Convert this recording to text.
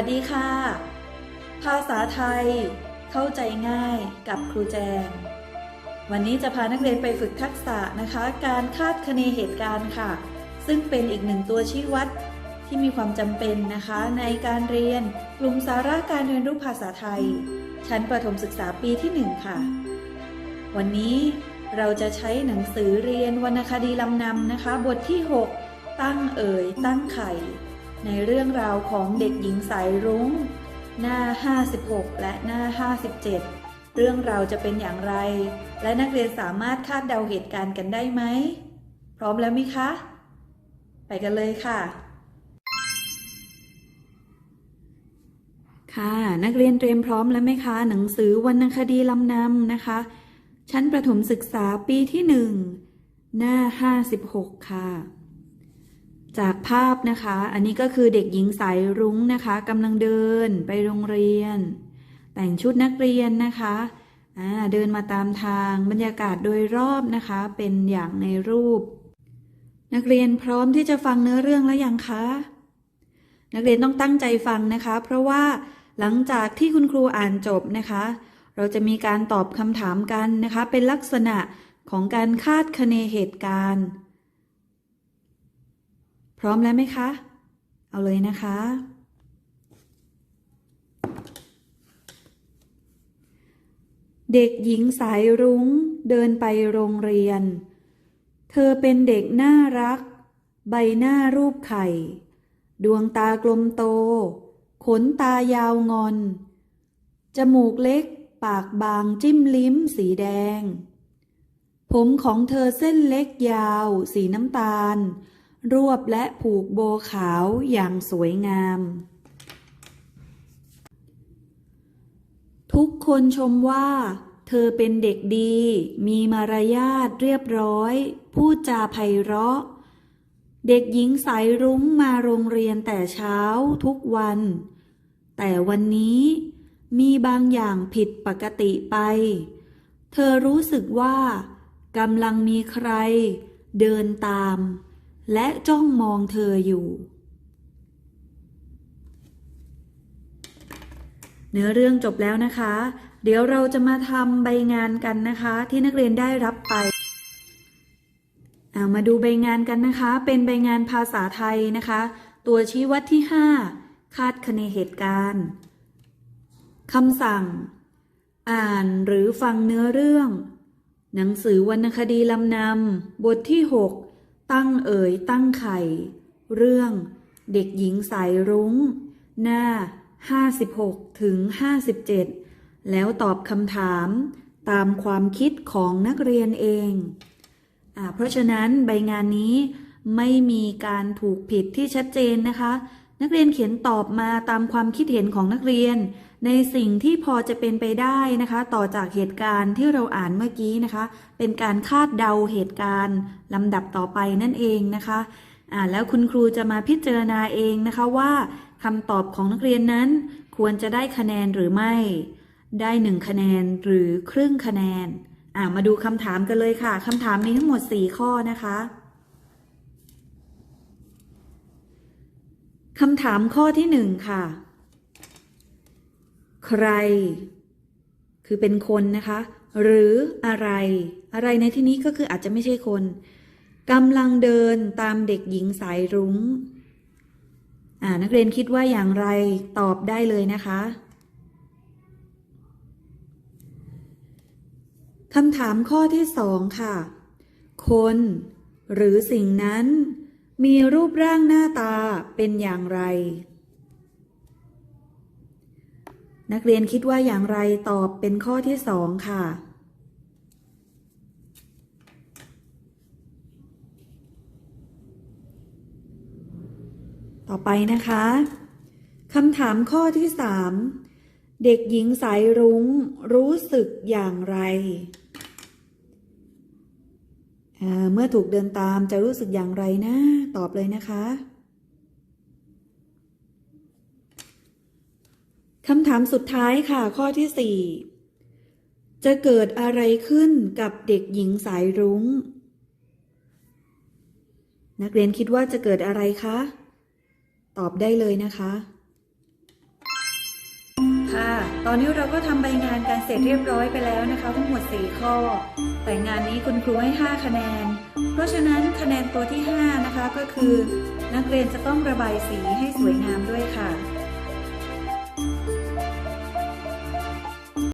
วัสดีค่ะ ภาษาไทย เข้าใจง่ายกับครูแจง วันนี้จะพานักเรียนไปฝึกทักษะนะคะ การคาดคะเนเหตุการณ์ค่ะ ซึ่งเป็นอีกหนึ่งตัวชี้วัดที่มีความจำเป็นนะคะ ในการเรียนกลุ่มสาระการเรียนรู้ภาษาไทย ชั้นประถมศึกษาปีที่ 1 ค่ะ วันนี้เราจะใช้หนังสือเรียนวรรณคดีลำนำนะคะ บทที่ 6 ตั้งเอ่ย ตั้งไข่ ในเรื่องราวของเด็กหญิงสายรุ้ง หน้า 56 และหน้า 57 เรื่องราวจะเป็นอย่างไร และนักเรียนสามารถคาดเดาเหตุการณ์กันได้ไหม พร้อมแล้วไหมคะ ไปกันเลยค่ะ ค่ะ นักเรียนเตรียมพร้อมแล้วไหมคะ หนังสือวรรณคดีลำนำนะคะ ชั้นประถมศึกษาปีที่หนึ่งหน้า 56 ค่ะ จากภาพนะคะ อันนี้ก็คือเด็กหญิงสายรุ้งนะคะกำลังเดินไปโรงเรียน แต่งชุดนักเรียนนะคะเดินมาตามทางบรรยากาศโดยรอบนะคะ เป็นอย่างในรูป นักเรียนพร้อมที่จะฟังเนื้อเรื่องแล้วยังคะ นักเรียนต้องตั้งใจฟังนะคะ เพราะว่าหลังจากที่คุณครูอ่านจบนะคะ เราจะมีการตอบคำถามกันนะคะ เป็นลักษณะของการคาดคะเนเหตุการณ์ พร้อมแล้วไหมคะ เอาเลยนะคะ เด็กหญิงสายรุ้งเดินไปโรงเรียน เธอเป็นเด็กน่ารัก ใบหน้ารูปไข่ ดวงตากลมโต ขนตายาวงอน จมูกเล็ก ปากบางจิ้มลิ้มสีแดง ผมของเธอเส้นเล็กยาว สีน้ำตาล รวบและผูกโบขาวอย่างสวยงาม ทุกคนชมว่า เธอเป็นเด็กดี มีมารยาทเรียบร้อย พูดจาไพเราะ เด็กหญิงสายรุ้งมาโรงเรียนแต่เช้าทุกวัน แต่วันนี้มีบางอย่างผิดปกติไป เธอรู้สึกว่ากำลังมีใครเดินตาม และจ้องมองเธออยู่ เนื้อเรื่องจบแล้วนะคะ เดี๋ยวเราจะมาทำใบงานกันนะคะ ที่นักเรียนได้รับไปเอามาดูใบงานกันนะคะ เป็นใบงานภาษาไทยนะคะ ตัวชี้วัดที่ 5 คาดคะเนเหตุการณ์คำสั่ง อ่านหรือฟังเนื้อเรื่อง หนังสือวรรณคดีลำนำบทที่ 6 ตั้งเอ่ยตั้งไข่ เรื่องเด็กหญิงสายรุ้ง หน้า 56 ถึง 57 แล้วตอบคำถามตามความคิดของนักเรียนเองอเพราะฉะนั้นใบงานนี้ไม่มีการถูกผิดที่ชัดเจนนะคะ นักเรียนเขียนตอบมาตามความคิดเห็นของนักเรียน ในสิ่งที่พอจะเป็นไปได้นะคะ ต่อจากเหตุการณ์ที่เราอ่านเมื่อกี้นะคะ เป็นการคาดเดาเหตุการณ์ลำดับต่อไปนั่นเองนะคะอ่าแล้วคุณครูจะมาพิจารณาเองนะคะว่าคำตอบของนักเรียนนั้น ควรจะได้คะแนนหรือไม่ ได้หนึ่งคะแนนหรือครึ่งคะแนนอ่ามาดูคำถามกันเลยค่ะคำถามมีทั้งหมด 4 ข้อนะคะคำถามข้อที่หนึ่งค่ะ ใคร คือเป็นคนนะคะ หรืออะไร อะไรในที่นี้ก็คืออาจจะไม่ใช่คนกำลังเดินตามเด็กหญิงสายรุง้งนักเรียนคิดว่าอย่างไรตอบได้เลยนะคะคำถามข้อที่สองค่ะ คน หรือสิ่งนั้น มีรูปร่างหน้าตาเป็นอย่างไร นักเรียนคิดว่าอย่างไรตอบเป็นข้อที่สองค่ะ ต่อไปนะคะคำถามข้อที่สามเด็กหญิงสายรุ้งรู้สึกอย่างไร เมื่อถูกเดินตามจะรู้สึกอย่างไรนะ ตอบเลยนะคะ คำถามสุดท้ายค่ะข้อที่สี่จะเกิดอะไรขึ้นกับเด็กหญิงสายรุง้ง นักเรียนคิดว่าจะเกิดอะไรคะ ตอบได้เลยนะคะ ค่ะ ตอนนี้เราก็ทำใบงานกันเสร็จเรียบร้อยไปแล้วนะคะ ทั้งหมด 4 ข้อ แต่งานนี้คุณครูให้ 5 คะแนน เพราะฉะนั้นคะแนนตัวที่ 5 นะคะก็คือ นักเรียนจะต้องระบายสีให้สวยงามด้วยค่ะ